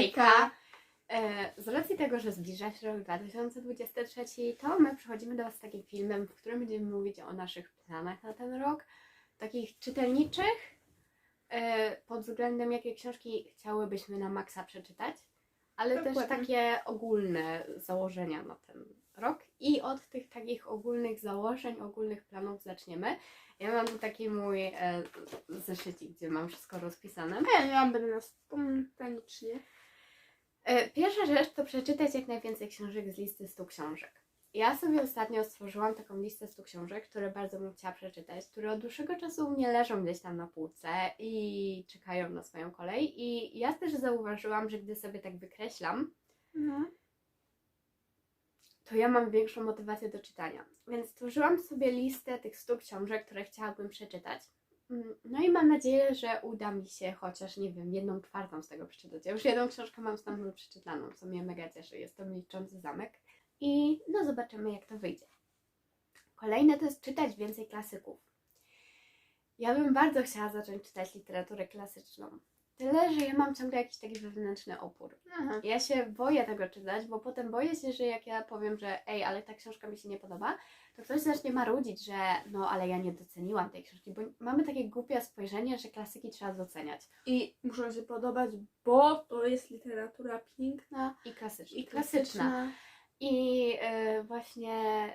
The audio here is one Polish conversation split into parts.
Hejka! E, Z racji tego, że zbliża się rok 2023, to my przychodzimy do Was z takim filmem, w którym będziemy mówić o naszych planach na ten rok, takich czytelniczych, e, pod względem jakie książki chciałybyśmy na maksa przeczytać, ale też Dokładnie. takie ogólne założenia na ten rok. I od tych takich ogólnych założeń, ogólnych planów zaczniemy. Ja mam tu taki mój e, zeszycik, gdzie mam wszystko rozpisane. A ja mam, będę na spontanicznie. E, Pierwsza rzecz to przeczytać jak najwięcej książek z listy 100 książek. Ja sobie ostatnio stworzyłam taką listę 100 książek, które bardzo bym chciała przeczytać, które od dłuższego czasu u mnie leżą gdzieś tam na półce i czekają na swoją kolej. I ja też zauważyłam, że gdy sobie tak wykreślam, No. to ja mam większą motywację do czytania. Więc stworzyłam sobie listę tych 100 książek, które chciałabym przeczytać. Mm, No i mam nadzieję, że uda mi się chociaż, nie wiem, jedną czwartą z tego przeczytać. Ja już jedną książkę mam stamtąd przeczytaną, co mnie mega cieszy. Jest to Milczący Zamek. I no zobaczymy, jak to wyjdzie. Kolejne to jest czytać więcej klasyków. Ja bym bardzo chciała zacząć czytać literaturę klasyczną. Tyle, że ja mam ciągle jakiś taki wewnętrzny opór. Aha. Ja się boję tego czytać, bo potem boję się, że jak ja powiem, że ej, ale ta książka mi się nie podoba, to ktoś zacznie marudzić, że no, ale ja nie doceniłam tej książki, bo mamy takie głupie spojrzenie, że klasyki trzeba doceniać. I muszą się podobać, bo to jest literatura piękna I klasyczna. i klasyczna. I y, właśnie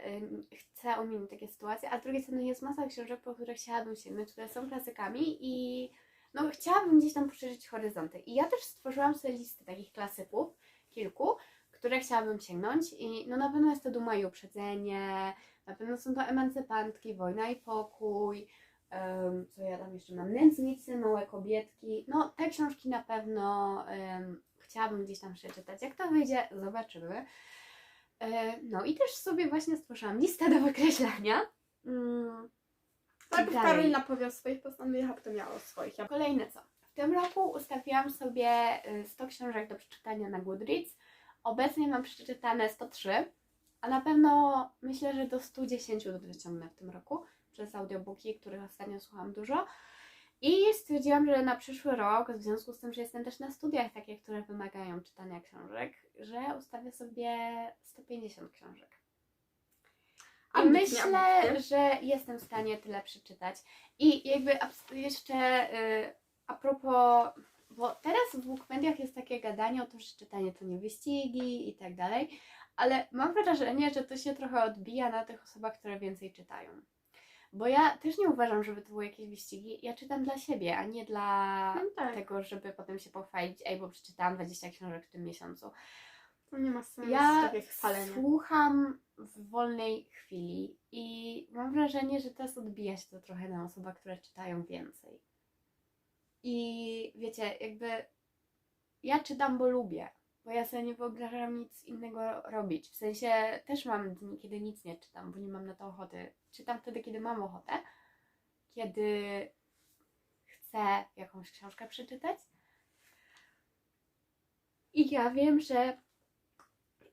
y, chcę ominąć takie sytuacje, a z drugiej strony jest masa książek, po które chciałabym sięgnąć, które są klasykami i no chciałabym gdzieś tam poszerzyć horyzonty. I ja też stworzyłam sobie listę takich klasyków, kilku, które chciałabym sięgnąć i no na pewno jest to Duma i Uprzedzenie, na pewno są to Emancypantki, Wojna i Pokój, em, co ja tam jeszcze mam, Nędznicy, Małe Kobietki, no te książki na pewno em, chciałabym gdzieś tam przeczytać. Jak to wyjdzie, zobaczymy. E, No i też sobie właśnie stworzyłam listę do wykreślania. Mm, Tak. Karolina powie o swoich postanowieniach, a potem ja o swoich. Ja... Kolejne co? W tym roku ustawiłam sobie y, 100 książek do przeczytania na Goodreads. Obecnie mam przeczytane 103, a na pewno myślę, że do 110 dociągnę w tym roku przez audiobooki, których ostatnio słucham dużo. I stwierdziłam, że na przyszły rok, w związku z tym, że jestem też na studiach takie, które wymagają czytania książek, że ustawię sobie 150 książek. I Ambitnie, myślę, że jestem w stanie tyle przeczytać. I jakby jeszcze y, a propos, bo teraz w Bookmediach jest takie gadanie o tym, że czytanie to nie wyścigi i tak dalej, ale mam wrażenie, że to się trochę odbija na tych osobach, które więcej czytają. Bo ja też nie uważam, żeby to były jakieś wyścigi. Ja czytam dla siebie, a nie dla No tak. tego, żeby potem się pochwalić, ej, bo przeczytałam 20 książek w tym miesiącu. To nie ma sensu Ja słucham w wolnej chwili i mam wrażenie, że teraz odbija się to trochę na osobach, które czytają więcej. I wiecie, jakby ja czytam, bo lubię, bo ja sobie nie wyobrażam nic innego robić. W sensie też mam dni, kiedy nic nie czytam, bo nie mam na to ochoty. Czytam wtedy, kiedy mam ochotę, kiedy chcę jakąś książkę przeczytać. I ja wiem, że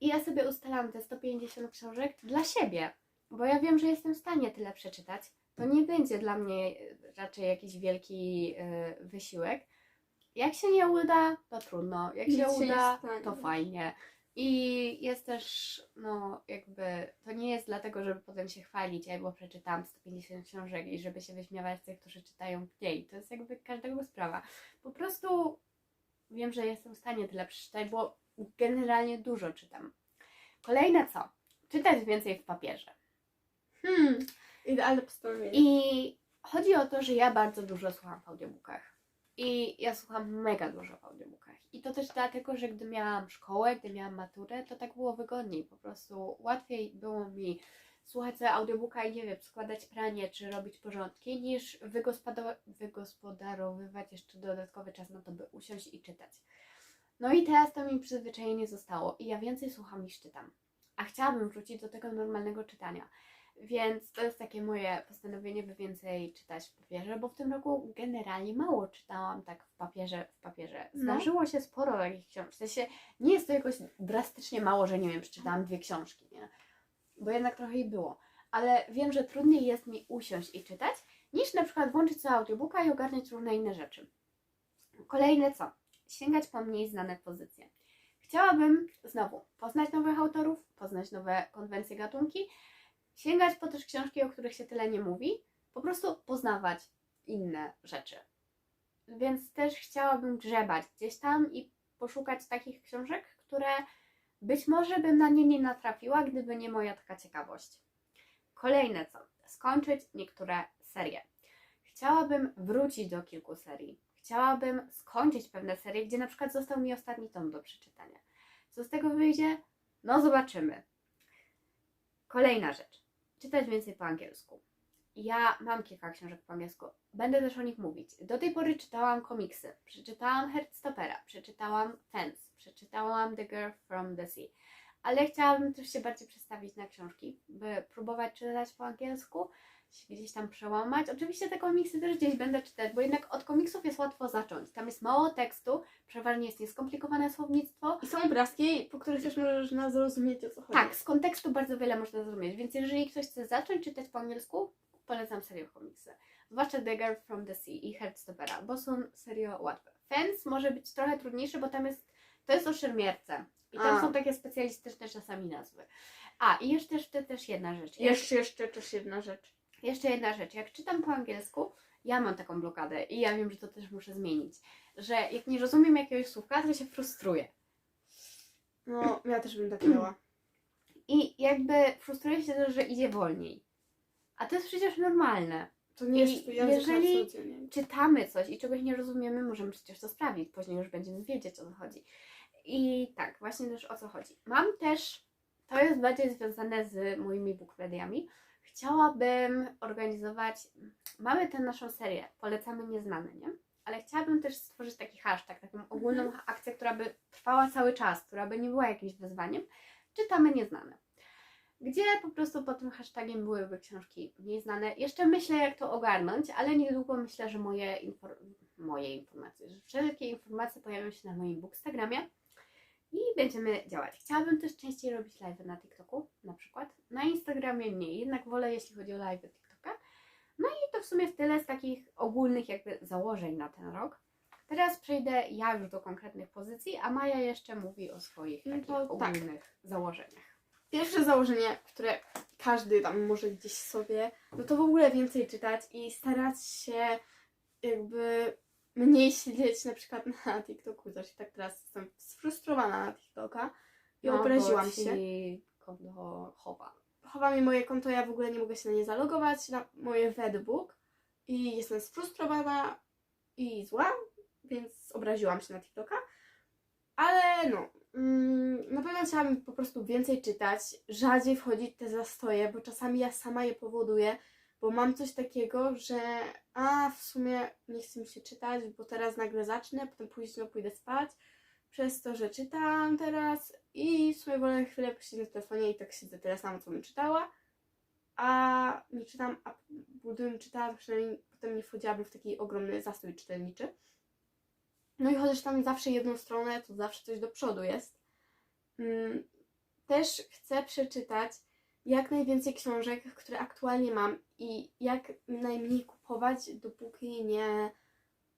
i ja sobie ustalam te 150 książek dla siebie, bo ja wiem, że jestem w stanie tyle przeczytać. To nie będzie dla mnie raczej jakiś wielki e, wysiłek. Jak się nie uda, to trudno. Jak Nic się nie uda, stanie. to fajnie. I jest też, no, jakby, to nie jest dlatego, żeby potem się chwalić, ej, bo przeczytałam 150 książek i żeby się wyśmiewać z tych, którzy czytają mniej. To jest jakby każdego sprawa. Po prostu wiem, że jestem w stanie tyle przeczytać, bo generalnie dużo czytam. Kolejne co? Czytać więcej w papierze. Hmm, idealne postanowienie. I chodzi o to, że ja bardzo dużo słucham w audiobookach. I ja słucham mega dużo w audiobookach. I to też dlatego, że gdy miałam szkołę, gdy miałam maturę, to tak było wygodniej. Po prostu łatwiej było mi słuchać audiobooka i nie wiem, składać pranie czy robić porządki, niż wygospoda- wygospodarowywać jeszcze dodatkowy czas na to, by usiąść i czytać. No i teraz to mi przyzwyczajenie zostało i ja więcej słucham niż czytam. A chciałabym wrócić do tego normalnego czytania. Więc to jest takie moje postanowienie, by więcej czytać w papierze, bo w tym roku generalnie mało czytałam tak w papierze, w papierze. No. Zdarzyło się sporo takich książek. W sensie nie jest to jakoś drastycznie mało, że nie wiem, przeczytałam dwie książki, nie? Bo jednak trochę ich było. Ale wiem, że trudniej jest mi usiąść i czytać, niż na przykład włączyć sobie audiobooka i ogarniać różne inne rzeczy. Kolejne co? sięgać po mniej znane pozycje. Chciałabym znowu poznać nowych autorów, poznać nowe konwencje gatunki, sięgać po też książki, o których się tyle nie mówi, po prostu poznawać inne rzeczy. Więc też chciałabym grzebać gdzieś tam i poszukać takich książek, które być może bym na nie nie natrafiła, gdyby nie moja taka ciekawość. Kolejne co? Skończyć niektóre serie. Chciałabym wrócić do kilku serii. Chciałabym skończyć pewne serie, gdzie na przykład został mi ostatni tom do przeczytania. Co z tego wyjdzie? No zobaczymy. Kolejna rzecz. Czytać więcej po angielsku. Ja mam kilka książek po angielsku. Będę też o nich mówić. Do tej pory czytałam komiksy. Przeczytałam Heartstoppera, przeczytałam Fence, przeczytałam The Girl from the Sea. Ale chciałabym też się bardziej przestawić na książki, by próbować czytać po angielsku, się gdzieś tam przełamać. Oczywiście te komiksy też gdzieś będę czytać, bo jednak od komiksów jest łatwo zacząć. Tam jest mało tekstu, przeważnie jest nieskomplikowane słownictwo. I są obrazki, po których też możesz na zrozumieć o co chodzi. Tak, z kontekstu bardzo wiele można zrozumieć, więc jeżeli ktoś chce zacząć czytać po angielsku, polecam serio komiksy. Zwłaszcza The Girl from the Sea i Heartstoppera, bo są serio łatwe. Fence może być trochę trudniejszy, bo tam jest, to jest o szermierce. I tam A. są takie specjalistyczne czasami nazwy. A, i jeszcze, jeszcze też jedna rzecz. Jeszcze, jeszcze też jedna rzecz. Jeszcze jedna rzecz. Jak czytam po angielsku, ja mam taką blokadę i ja wiem, że to też muszę zmienić. Że jak nie rozumiem jakiegoś słówka, to się frustruję. No, ja też bym tak miała. I jakby frustruję się też, że idzie wolniej. A to jest przecież normalne. To nie I jest język jeżeli- czytamy coś i czegoś nie rozumiemy, możemy przecież to sprawdzić. Później już będziemy wiedzieć o co chodzi. I tak, właśnie też o co chodzi. Mam też, to jest bardziej związane z moimi bookpediami. Chciałabym organizować, mamy tę naszą serię, polecamy nieznane, nie? Ale chciałabym też stworzyć taki hashtag, taką ogólną akcję, która by trwała cały czas, która by nie była jakimś wyzwaniem. Czytamy nieznane. Gdzie po prostu pod tym hashtagiem byłyby książki mniej znane. Jeszcze myślę, jak to ogarnąć, ale niedługo myślę, że moje, infor- moje informacje, że wszelkie informacje pojawią się na moim bookstagramie i będziemy działać. Chciałabym też częściej robić live na TikToku, na przykład. Na Instagramie mniej, jednak wolę, jeśli chodzi o live TikToka. No i to w sumie tyle z takich ogólnych jakby założeń na ten rok. Teraz przejdę ja już do konkretnych pozycji, a Maja jeszcze mówi o swoich No takich tak. ogólnych założeniach. Pierwsze założenie, które każdy tam może gdzieś sobie, no to w ogóle więcej czytać i starać się jakby mniej siedzieć na przykład na TikToku. Też tak teraz jestem sfrustrowana na TikToka i No, obraziłam się. konto chowa. chowa mi moje konto, ja w ogóle nie mogę się na nie zalogować, na moje Wedbook i jestem sfrustrowana i zła, więc obraziłam się na TikToka. Ale no, mm, na pewno chciałabym po prostu więcej czytać, rzadziej wchodzić te zastoje, bo czasami ja sama je powoduję, bo mam coś takiego, że a w sumie nie chce mi się czytać, bo teraz nagle zacznę, potem późno pójdę spać, przez to, że czytam teraz i w sumie wolę chwilę posiedzieć w telefonie i tak siedzę tyle samo, co bym czytała, a nie czytam, a gdybym czytała, przynajmniej potem nie wchodziłabym w taki ogromny zastój czytelniczy. No i chociaż tam zawsze jedną stronę, to zawsze coś do przodu jest. Mm, Też chcę przeczytać jak najwięcej książek, które aktualnie mam i jak najmniej kupować, dopóki nie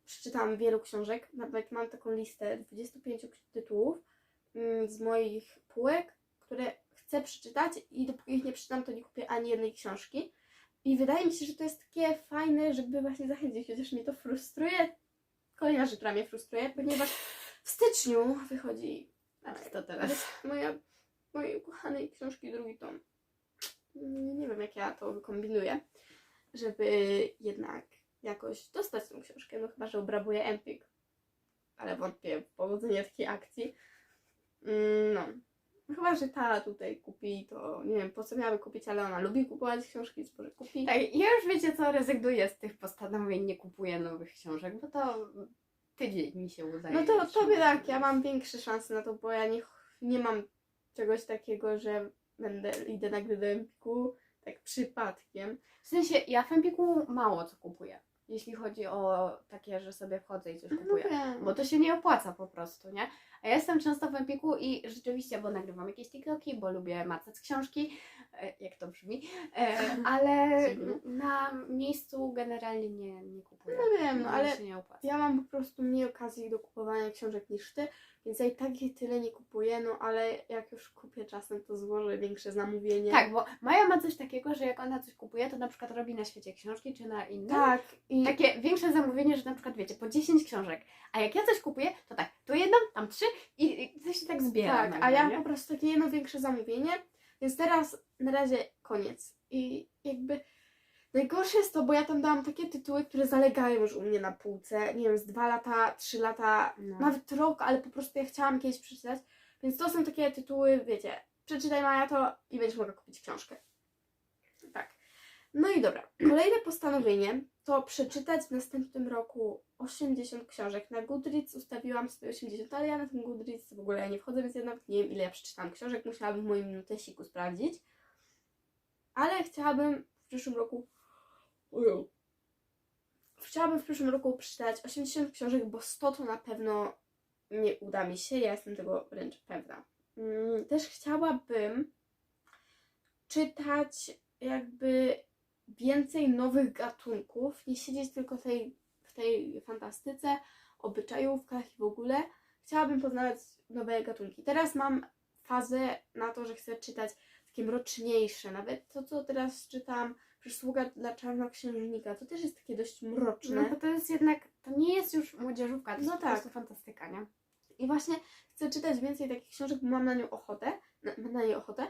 przeczytam wielu książek. Nawet mam taką listę 25 tytułów mm, z moich półek, które chcę przeczytać i dopóki ich nie przeczytam, to nie kupię ani jednej książki. I wydaje mi się, że to jest takie fajne, żeby właśnie zachęcić, chociaż mnie to frustruje. Kolejna rzecz, która mnie frustruje, ponieważ w styczniu wychodzi A co to teraz? moja, mojej ukochanej książki drugi tom. Nie, wiem, jak ja to kombinuję, żeby jednak jakoś dostać tą książkę, no chyba, że obrabuję Empik. Ale wątpię w powodzenie takiej akcji. Mm, No. Chyba, że ta tutaj kupi, to nie wiem po co miałaby kupić, ale ona lubi kupować książki, więc może kupi. Tak, ja już wiecie co, rezygnuję z tych postanowień, nie kupuję nowych książek, bo to tydzień mi się udaje. No to tobie tak, ja mam większe szanse na to, bo ja nie, nie mam czegoś takiego, że będę, idę nagle do Empiku tak przypadkiem. W sensie, ja w Empiku mało co kupuję. jeśli chodzi o takie, że sobie wchodzę i coś No kupuję. wiem. Bo to się nie opłaca po prostu, nie? A ja jestem często w Empiku i rzeczywiście, bo nagrywam jakieś TikToki, bo lubię macać książki, e, jak to brzmi, e, ale na miejscu generalnie nie, nie kupuję. No wiem, no ale się nie opłaca. ja mam po prostu mniej okazji do kupowania książek niż ty, więc ja i tak ich tyle nie kupuję, no ale jak już kupię czasem, to złożę większe zamówienie. Tak, bo Maja ma coś takiego, że jak ona coś kupuje, to na przykład robi na świecie książki czy na innym. Tak, i Takie większe zamówienie, że na przykład wiecie, po 10 książek. A jak ja coś kupuję, to tak, tu jedną, tam trzy i, i to się tak zbiera. Tak, nagle, a ja nie? po prostu takie jedno większe zamówienie, więc teraz na razie koniec. I jakby najgorsze jest to, bo ja tam dałam takie tytuły, które zalegają już u mnie na półce, nie wiem, z dwa lata, trzy lata, No. nawet rok, ale po prostu ja chciałam kiedyś przeczytać, więc to są takie tytuły, wiecie, przeczytaj Maja to i będziesz mogła kupić książkę. Tak. No i dobra, kolejne postanowienie to przeczytać w następnym roku 80 książek. Na Goodreads ustawiłam sobie 80, ale ja na tym Goodreads w ogóle nie wchodzę, więc ja nawet nie wiem ile ja przeczytałam książek. Musiałabym w moim notesiku sprawdzić. Ale chciałabym w przyszłym roku... Ojo. Chciałabym w przyszłym roku przeczytać 80 książek, bo 100 to na pewno nie uda mi się. Ja jestem tego wręcz pewna. Mm, Też chciałabym czytać jakby więcej nowych gatunków, nie siedzieć tylko tej, w tej fantastyce, obyczajówkach i w ogóle. Chciałabym poznawać nowe gatunki. Teraz mam fazę na to, że chcę czytać takie mroczniejsze. Nawet to, co teraz czytam, Przysługa dla czarnoksiężnika, to też jest takie dość mroczne. No bo to jest jednak, to nie jest już młodzieżówka, to jest No po tak. prostu fantastyka, nie? I właśnie chcę czytać więcej takich książek, bo mam na nią ochotę. Na, na nie ochotę.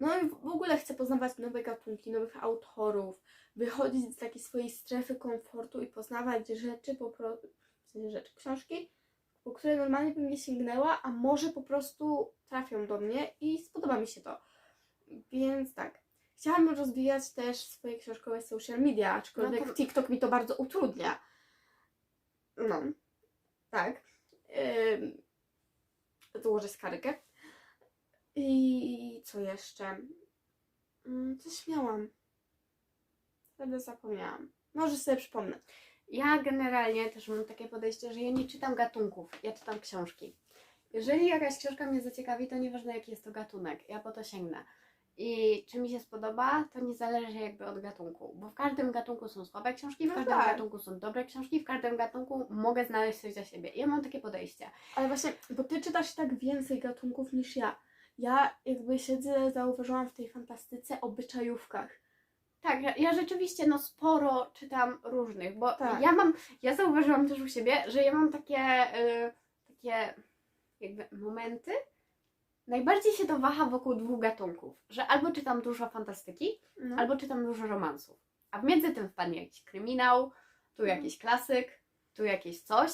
No i w ogóle chcę poznawać nowe gatunki, nowych autorów, wychodzić z takiej swojej strefy komfortu i poznawać rzeczy, po prostu, w sensie rzeczy, książki, po które normalnie bym nie sięgnęła, a może po prostu trafią do mnie i spodoba mi się to. Więc tak. Chciałam rozwijać też swoje książkowe social media, aczkolwiek No to- TikTok mi to bardzo utrudnia. No, tak. Ym, dołożę skargę. I co jeszcze? Mm, Coś miałam. Wtedy zapomniałam. Może sobie przypomnę. Ja generalnie też mam takie podejście, że ja nie czytam gatunków, ja czytam książki. Jeżeli jakaś książka mnie zaciekawi, to nieważne jaki jest to gatunek, ja po to sięgnę. I czy mi się spodoba, to nie zależy jakby od gatunku, bo w każdym gatunku są słabe książki, w No każdym tak. gatunku są dobre książki, w każdym gatunku mogę znaleźć coś dla siebie. Ja mam takie podejście. Ale właśnie, bo ty czytasz tak więcej gatunków niż ja. Ja jakby siedzę, zauważyłam w tej fantastyce obyczajówkach. Tak, ja, ja rzeczywiście no sporo czytam różnych, bo Tak. ja mam, ja zauważyłam też u siebie, że ja mam takie, y, takie jakby momenty, najbardziej się to waha wokół dwóch gatunków, że albo czytam dużo fantastyki, No. albo czytam dużo romansów, a w między tym wpadnie jakiś kryminał, tu Mhm. jakiś klasyk, tu jakieś coś,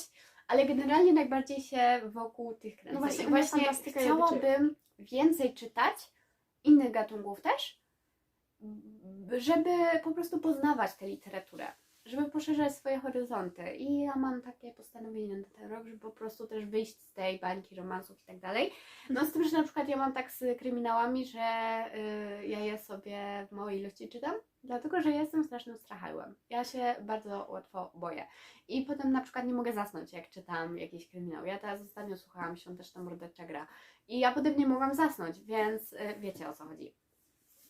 ale generalnie najbardziej się wokół tych kręcę. No właśnie, I właśnie chciałabym więcej czytać innych gatunków też, żeby po prostu poznawać tę literaturę, żeby poszerzać swoje horyzonty. I ja mam takie postanowienie na ten rok, żeby po prostu też wyjść z tej bańki romansów i tak dalej. No z tym, że na przykład ja mam tak z kryminałami, że y, ja je sobie w małej ilości czytam, dlatego że jestem strasznym strachałem. Ja się bardzo łatwo boję. I potem na przykład nie mogę zasnąć, jak czytam jakiś kryminał. Ja teraz ostatnio słuchałam Świąteczna Mordercza Gra i ja potem nie mogłam zasnąć, więc y, wiecie o co chodzi.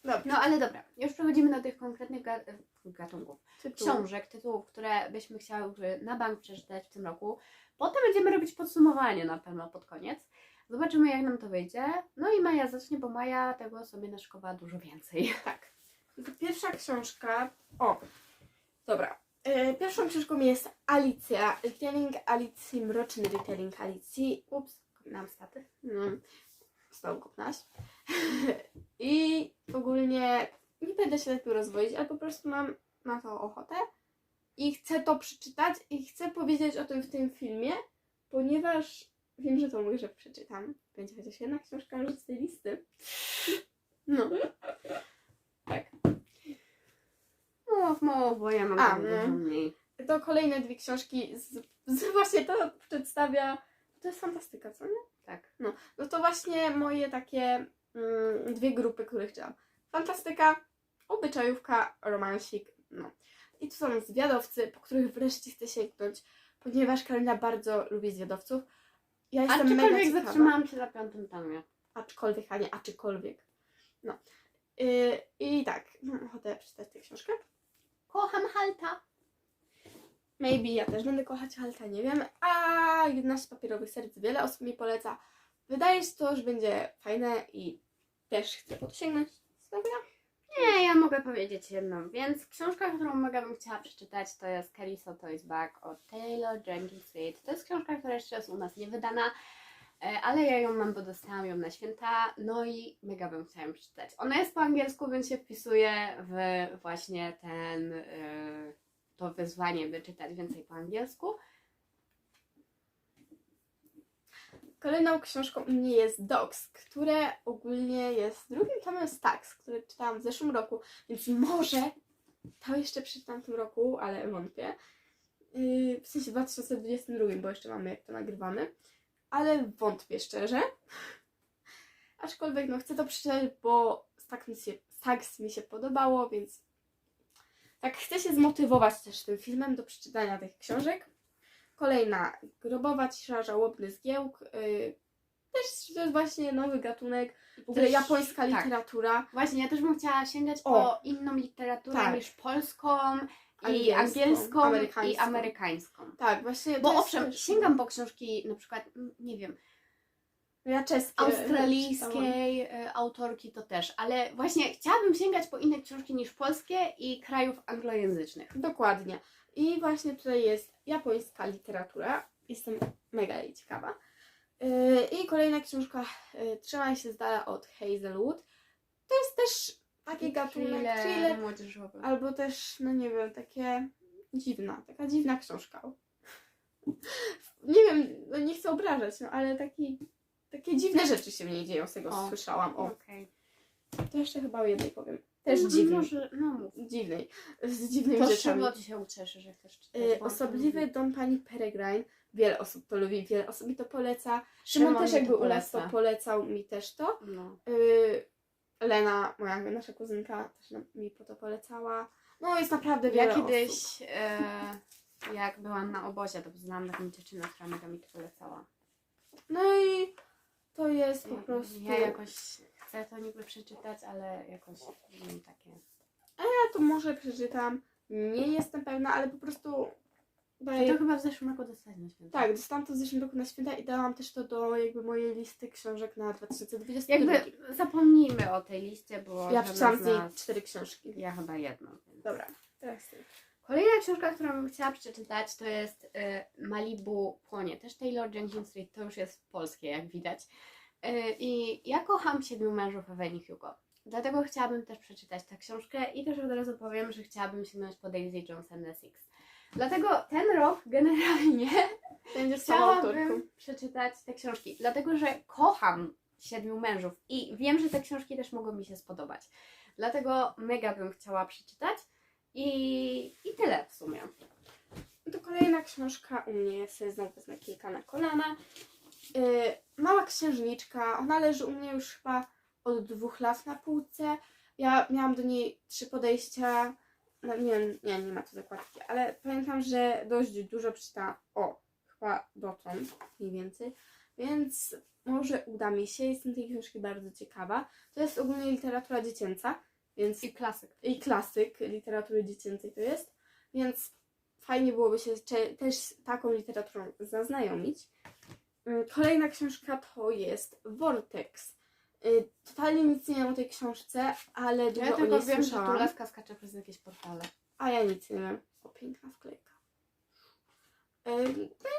Dobrze. No ale dobra, już przechodzimy do tych konkretnych ga- gatunków. Tytuł. Książek, tytułów, które byśmy chciały na bank przeczytać w tym roku. Potem będziemy robić podsumowanie na pewno pod koniec. Zobaczymy jak nam to wyjdzie. No i Maja zacznie, bo Maja tego sobie naszykowała dużo więcej. Tak. Pierwsza książka. O, dobra. E, pierwszą książką jest Alicja. Retelling Alicji, mroczny retelling Alicji. Ups, nam staty. No, znowu kopnaś. I ogólnie nie będę się lepiej rozwodzić, ale po prostu mam na to ochotę. I chcę to przeczytać i chcę powiedzieć o tym w tym filmie, ponieważ wiem, że to może przeczytam. Będzie chociaż jedna książka może z tej listy. No. Tak. Mów, mów, bo ja mam A, tam no. dużo mniej. To kolejne dwie książki z, z właśnie to przedstawia. To jest fantastyka, co nie? Tak. No to właśnie moje takie dwie grupy, które chciałam. Fantastyka, obyczajówka, romansik, no. I tu są zwiadowcy, po których wreszcie chcę sięgnąć, ponieważ Karolina bardzo lubi zwiadowców. Ja jestem mega ciekawa. zatrzymałam się na piątym tomie. Aczkolwiek, a nie aczykolwiek. No. Yy, I tak, mam ochotę przeczytać tę książkę. Kocham Halta. Maybe ja też będę kochać Halta, nie wiem. A 11 papierowych serc wiele osób mi poleca. Wydaje się to, że będzie fajne i też chcę po to sięgnąć. Dobra. Nie, ja mogę powiedzieć jedną, więc książka, którą mega bym chciała przeczytać, to jest Carrie So is Back od Taylor Jenkins Reid. To jest książka, która jeszcze jest u nas nie wydana, e, ale ja ją mam, bo dostałam ją na święta, no i mega bym chciała ją przeczytać. Ona jest po angielsku, więc się wpisuje w właśnie ten, e, to wyzwanie, by czytać więcej po angielsku. Kolejną książką u mnie jest Dogs, które ogólnie jest drugim tomem Stax, który czytałam w zeszłym roku, więc może to jeszcze przeczytam w tym roku, ale wątpię. Yy, w sensie w 2022, bo jeszcze mamy jak to nagrywamy, ale wątpię szczerze. Aczkolwiek no chcę to przeczytać, bo Stax mi się, Stax mi się podobało, więc tak chcę się zmotywować też tym filmem do przeczytania tych książek. Kolejna, grobowa cisza, żałobny zgiełk. Yy, też to jest właśnie nowy gatunek, w ogóle japońska tak. literatura. Właśnie, ja też bym chciała sięgać O. po inną literaturę Tak. niż polską i Angielską, angielską i amerykańską. amerykańską. Tak, właśnie. to Bo jest owszem, też- sięgam po książki na przykład, mm, nie wiem, Ja czeskie. czytałam. australijskiej e, autorki to też, ale właśnie chciałabym sięgać po inne książki niż polskie i krajów anglojęzycznych. Dokładnie. I właśnie tutaj jest japońska literatura. Jestem mega jej ciekawa. Yy, I kolejna książka yy, Trzymaj się z dala od Hazelwood. To jest też taki gatunek thriller, młodzieżowy. albo też, no nie wiem, takie dziwna, taka dziwna książka. Nie wiem, no nie chcę obrażać, no ale taki, takie dziwne rzeczy się w niej dzieją, z tego O. słyszałam. O, Okej. to jeszcze chyba o jednej powiem. Też No, dziwnej. Może, no mów. Dziwnej. Z dziwnymi To rzeczami. Szymon się. Y, to osobliwy dom pani Peregrine. Wiele osób to lubi, wiele osób mi to poleca. Szymon, Szymon też jakby to u nas to poleca. polecał mi też to. No. Y, Lena, moja nasza kuzynka, też nam- mi po to polecała. No jest naprawdę wiele Ja kiedyś, e, jak byłam na obozie, to znałam taką dziewczynę, która mega mi to polecała. No i to jest po prostu... Ja jakoś chcę to niby przeczytać, ale jakoś mam takie... Ja to może przeczytam. Nie jestem pewna, ale po prostu... Daję... to chyba w zeszłym roku dostać na święta. Tak, dostałam to w zeszłym roku na święta i dałam też to do jakby mojej listy książek na 2022. Jakby zapomnijmy o tej liście, bo Ja przeczytałam z niej nas- cztery książki. Ja chyba jedną. Więc. Dobra, teraz ty. Kolejna książka, którą bym chciała przeczytać, to jest y, Malibu Płonie. Też Taylor Jenkins Reid, to już jest polskie, jak widać. Y, I ja kocham Siedmiu mężów Evelyn Hugo. Dlatego chciałabym też przeczytać tę książkę i też od razu powiem, że chciałabym sięgnąć po Daisy Johnson The Six. Dlatego ten rok generalnie Będzie z tą autorką. chciałabym przeczytać te książki, dlatego że kocham Siedmiu Mężów i wiem, że te książki też mogą mi się spodobać. Dlatego mega bym chciała przeczytać i, i tyle w sumie. To kolejna książka u mnie jest znowu wezmę kilka na kolana. Yy, Mała księżniczka. Ona leży u mnie już chyba od dwóch lat na półce. Ja miałam do niej trzy podejścia. No, nie, wiem, nie, nie ma tu zakładki, ale pamiętam, że dość dużo przeczytałam. O, chyba dotąd mniej więcej. Więc może uda mi się. Jestem tej książki bardzo ciekawa. To jest ogólnie literatura dziecięca, więc I klasyk. i klasyk literatury dziecięcej to jest, więc fajnie byłoby się też z taką literaturą zaznajomić. Y, Kolejna książka to jest Vortex. Y, Totalnie nic nie wiem o tej książce, ale dużo Ja o tylko niej wiem, że słyszałam. tu laska skacze przez jakieś portale. A ja nic nie wiem. O, piękna wklejka. Y, no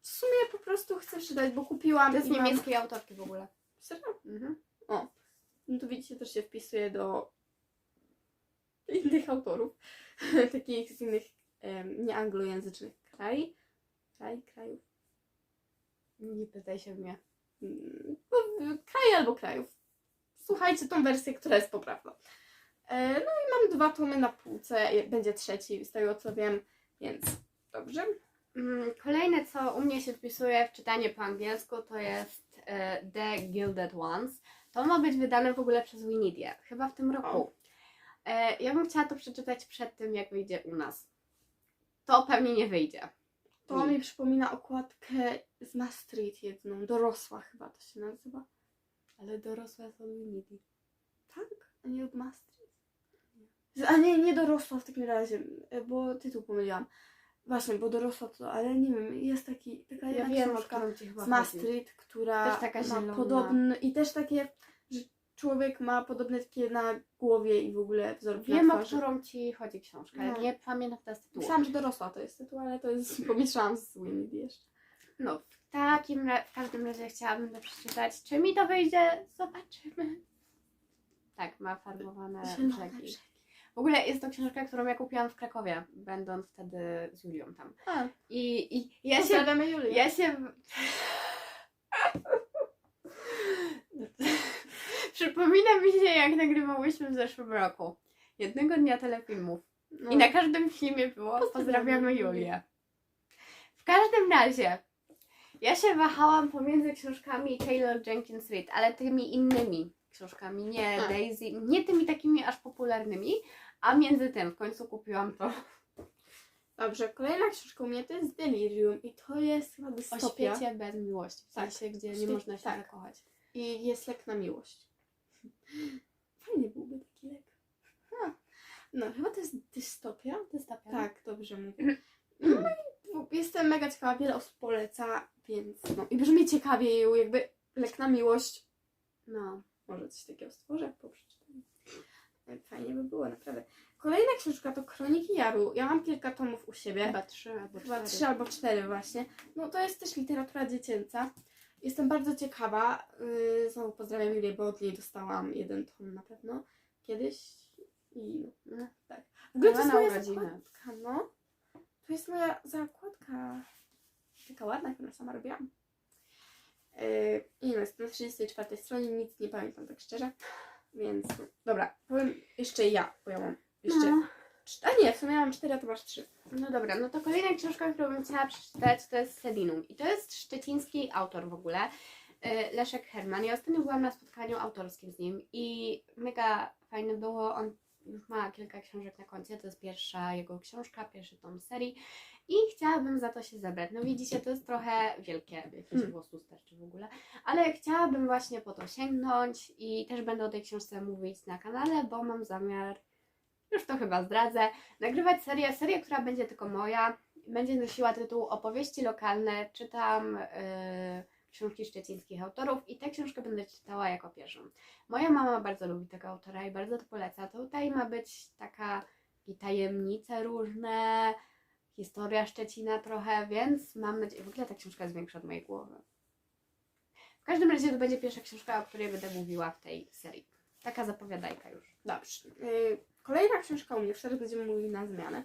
W sumie po prostu chcę czytać, bo kupiłam To jest mam- niemieckiej autorki w ogóle. Serio? Mhm. No tu widzicie, też się wpisuje do innych autorów, takich z innych em, nieanglojęzycznych kraj, kraj, krajów, Nie pytaj się mnie. mm, kraj albo krajów. Słuchajcie tą wersję, która jest poprawna. E, no i mam dwa tomy na półce, będzie trzeci, z tego co wiem, więc dobrze. Mm, Kolejne, co u mnie się wpisuje w czytanie po angielsku, to jest e, The Gilded Ones. To ma być wydane w ogóle przez Winidię, chyba w tym roku. E, ja bym chciała to przeczytać przed tym, jak wyjdzie u nas. to pewnie nie wyjdzie. To mi przypomina okładkę z Maastricht jedną, dorosła chyba to się nazywa. Ale dorosłe są Unity. Tak? A nie od Maastricht? A nie, nie dorosła w takim razie, bo tytuł pomyliłam. Właśnie, bo dorosła to, ale nie wiem, jest taki, taka Ja jedna wiem, książka z. Maastricht, która ma zielona. podobny i też takie, że człowiek ma podobne takie na głowie i w ogóle wzorki Wiem, na o twarzy. którą ci chodzi książka. No. Nie pamiętam teraz tytułu. Myślałam, że dorosła to jest tytuł, ale to jest, pomieszałam z Winnie jeszcze. No, w takim ra- w każdym razie chciałabym to przeczytać. Czy mi to wyjdzie? Zobaczymy. Tak, ma farbowane Zielone brzegi. brzegi. W ogóle jest to książka, którą ja kupiłam w Krakowie, będąc wtedy z Julią tam. A, I, i ja się Julię. Ja się. Przypomina mi się, jak nagrywałyśmy w zeszłym roku. Jednego dnia telefilmów. No. I na każdym filmie było Pozdrawiamy Julię. W każdym razie, ja się wahałam pomiędzy książkami Taylor Jenkins Reid, ale tymi innymi książkami, nie A. Daisy, nie tymi takimi aż popularnymi, a między tym w końcu kupiłam to Dobrze, kolejna książka u mnie to jest Delirium i to jest chyba o dystopia. świecie bez miłości, w Tak. sensie, gdzie nie można się tak. zakochać. I jest lek na miłość. Fajny byłby taki lek. Ha. No, chyba to jest dystopia. Dystopia. Tak, dobrze mówię. No i jestem mega ciekawa, wiele osób poleca, więc no. I brzmi ciekawie, jakby lek na miłość. No. Może coś takiego stworzę po przeczytaniu. E, Fajnie by było, naprawdę. Kolejna książka to Kroniki Jaru. Ja mam kilka tomów u siebie. Chyba trzy albo Chyba cztery. trzy albo cztery właśnie. No to jest też literatura dziecięca. Jestem bardzo ciekawa. Yy, znowu pozdrawiam Julię, bo od niej dostałam jeden tom na pewno kiedyś. I no, tak. W ogóle to jest na moja zakładka, no. To jest moja zakładka. Taka ładna, którą sama robiłam. Yy, I no, jest na 34 stronie, nic nie pamiętam tak szczerze. Więc dobra, powiem jeszcze ja, bo ja mam jeszcze... No. A nie, w sumie mam cztery, a ty masz trzy. no dobra, no to kolejna książka, którą bym chciała przeczytać, to jest Selinum. I to jest szczeciński autor w ogóle, y, Leszek Herman. Ja ostatnio byłam na spotkaniu autorskim z nim i mega fajne było. On już ma kilka książek na koncie, to jest pierwsza jego książka, pierwszy tom serii i chciałabym za to się zebrać. No widzicie, to jest trochę wielkie, jakiś Mm. głos tu starczy w ogóle, ale chciałabym właśnie po to sięgnąć i też będę o tej książce mówić na kanale, bo mam zamiar, już to chyba zdradzę, nagrywać serię, serię, która będzie tylko moja. Będzie nosiła tytuł Opowieści lokalne. Czytam y, książki szczecińskich autorów i tę książkę będę czytała jako pierwszą. Moja mama bardzo lubi tego autora i bardzo to poleca. Tutaj ma być taka i tajemnice różne, historia Szczecina trochę, więc mam nadzieję, w ogóle ta książka jest większa od mojej głowy. W każdym razie to będzie pierwsza książka, o której będę mówiła w tej serii. Taka zapowiadajka już. Dobrze. Yy, Kolejna książka u mnie, w której będziemy mówili na zmianę,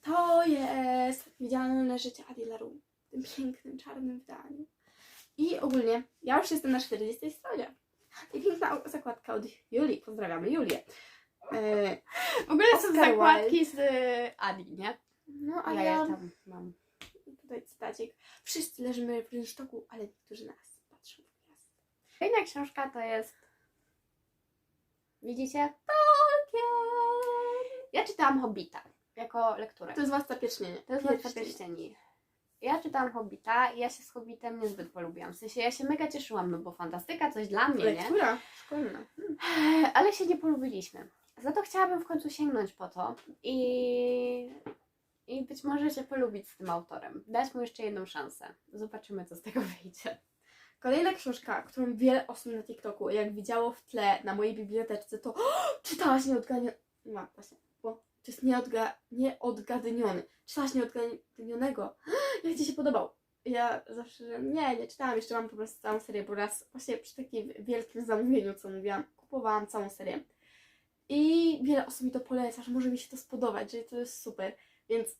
to jest Widzialne życie Adi LaRue w tym pięknym, czarnym wydaniu. I ogólnie, ja już jestem na 40 stronie. I piękna zakładka od Julii. Pozdrawiamy Julię. Yy, W ogóle są Oscar zakładki z y, Adi, nie? no, a ja ja tam mam. tutaj cytacik. Wszyscy leżymy w rynsztoku, ale niektórzy nas patrzą w gwiazdy. Kolejna książka to jest. Widzicie? Tolkien! Ja czytałam Hobbita jako lekturę. To jest Władca Pierścieni. To jest Władca Pierścieni. Ja czytałam Hobbita i ja się z Hobbitem niezbyt polubiłam. W sensie ja się mega cieszyłam, no bo fantastyka, coś dla mnie, nie? Lektura szkolna. Ale się nie polubiliśmy. Za to chciałabym w końcu sięgnąć po to i, i być może się polubić z tym autorem. Dać mu jeszcze jedną szansę. Zobaczymy, co z tego wyjdzie. Kolejna książka, którą wiele osób na TikToku, jak widziało w tle na mojej biblioteczce, to czytałaś nieodgadniony. No właśnie, bo to jest nieodga... nieodgadniony. Czytałaś nieodgadnionego. Jak ci się podobał? Ja zawsze, że nie, nie czytałam, jeszcze mam po prostu całą serię, bo raz właśnie przy takim wielkim zamówieniu, co mówiłam, kupowałam całą serię. I wiele osób mi to poleca, że może mi się to spodobać, że to jest super. Więc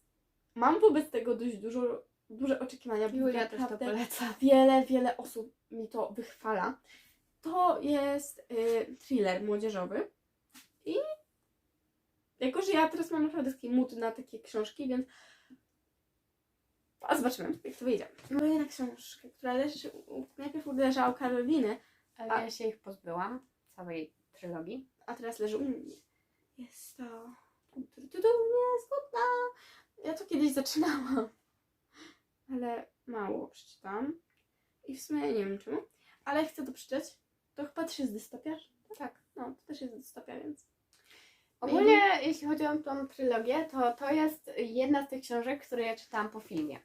mam wobec tego dość dużo, duże oczekiwania. bo Julia też to poleca. wiele, wiele osób mi to wychwala. To jest y, thriller młodzieżowy. I jako, że ja teraz mam naprawdę taki mood na takie książki, więc a zobaczymy, jak to wyjdzie. Kolejna książka, która leży, najpierw leżała u Karoliny, Ale A- ja się ich pozbyłam, całej trylogii. a teraz leży u mnie. Jest to tu, tu, tu, tu, niezgodna Ja to kiedyś zaczynałam, ale mało przeczytałam. I w sumie nie wiem czemu, ale chcę to przeczytać. To chyba też jest dystopiarz? Tak. No, to też jest dystopia, więc... Ogólnie, jeśli chodzi o tą trylogię, to to jest jedna z tych książek, które ja czytałam po filmie.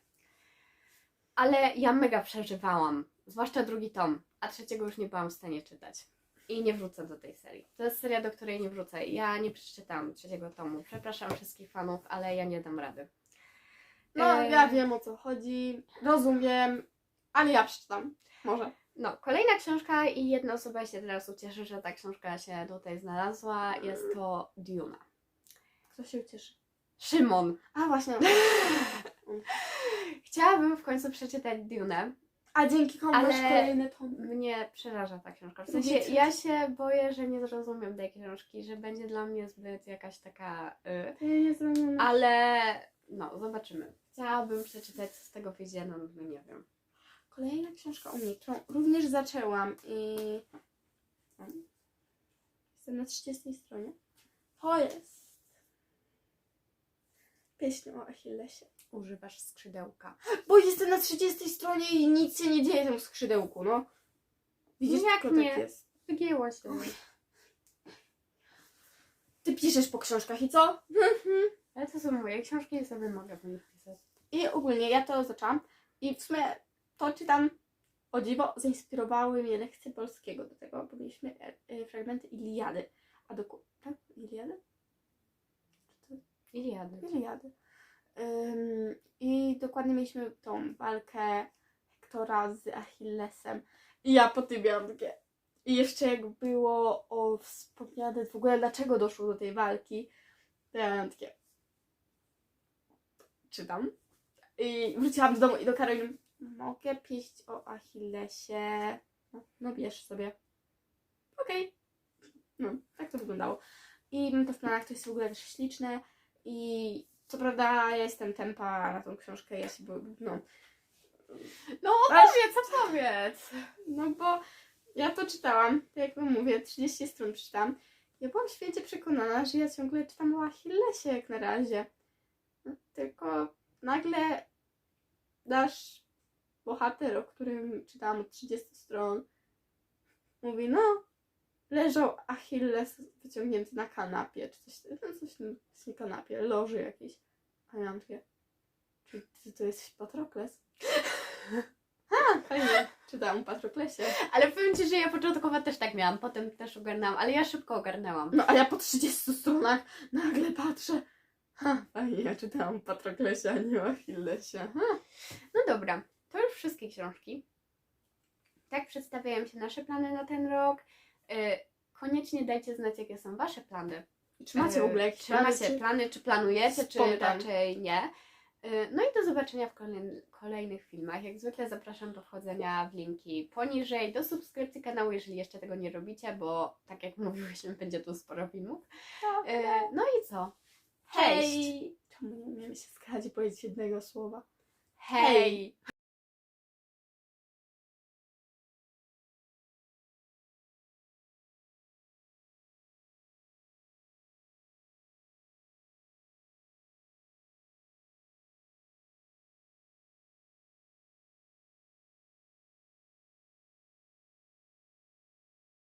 Ale ja mega przeżywałam, zwłaszcza drugi tom, a trzeciego już nie byłam w stanie czytać. I nie wrócę do tej serii. To jest seria, do której nie wrócę. Ja nie przeczytałam trzeciego tomu. Przepraszam wszystkich fanów, ale ja nie dam rady. No, ja wiem o co chodzi, rozumiem, ale ja przeczytam. Może. No, kolejna książka i jedna osoba się teraz ucieszy, że ta książka się tutaj znalazła. Jest to Duna. Kto się ucieszy? Szymon. A właśnie. Chciałabym w końcu przeczytać Dune. A dzięki komu Ale- masz kolejny tom? Mnie przeraża ta książka. W sensie ja się boję, że nie zrozumiem tej książki, że będzie dla mnie zbyt jakaś taka. Y, Ja nie znam. ale no, zobaczymy. Chciałabym przeczytać, co z tego wyjdzie, no, no nie wiem. Kolejna książka u mnie, którą również zaczęłam i... Jestem na 30 stronie. To jest... Pieśń o Achillesie. Używasz skrzydełka. Bo jestem na 30 stronie i nic się nie dzieje w tym skrzydełku, no. Widzisz, Jak tylko nie? tak jest. Wygięło się. Ty piszesz po książkach i co? Ale to są moje książki i sobie mogę w nich pisać. I ogólnie ja to zaczęłam i w sumie to czytam o dziwo, zainspirowały mnie lekcje polskiego do tego, bo mieliśmy e, e, fragmenty Iliady. A doku... tak? Iliady? Czy to Iliady. Iliady. Ym, I dokładnie mieliśmy tą walkę Hektora z Achillesem. I ja po tym miałam takie... I jeszcze jak było o wspomniane w ogóle dlaczego doszło do tej walki, to ja miałam takie... Czytam. I wróciłam do domu i do Karoliny. Mogę pieść o Achillesie. No, no bierz sobie. Okej. No, tak to wyglądało. I mam to w planach, to jest w ogóle też śliczne. I co prawda ja jestem tempa na tą książkę, ja się bo, no, No Aż- opowiedz, opowiedz. no bo ja to czytałam, tak jak wam mówię, 30 stron czytam. Ja byłam święcie przekonana, że ja ciągle czytam o Achillesie jak na razie. No, tylko nagle nasz bohater, o którym czytałam od 30 stron, mówi, no, leżał Achilles wyciągnięty na kanapie, czy coś, no coś, coś nie kanapie, loży jakiś. A ja mam takie, czy ty to jesteś Patrokles? Ha, fajnie, czytałam o Patroklesie. Ale powiem Ci, że ja początkowo też tak miałam, potem też ogarnęłam, ale ja szybko ogarnęłam. No a ja po 30 stronach nagle patrzę. Ha, fajnie, ja czytałam o Patroklesie, a nie o Achillesie. Ha. No dobra, to już wszystkie książki. Tak przedstawiają się nasze plany na ten rok. Y, Koniecznie dajcie znać, jakie są Wasze plany. Czy macie w ogóle jakieś czy plany? macie Czy... plany, czy planujecie, czy Spontan. raczej nie. Y, No i do zobaczenia w kolejny, kolejnych filmach. Jak zwykle zapraszam do wchodzenia w linki poniżej, do subskrypcji kanału, jeżeli jeszcze tego nie robicie, bo tak jak mówiłyśmy, będzie tu sporo filmów. Y, No i co? Hej! Czemu nie umiemy się i powiedzieć jednego słowa? Hej.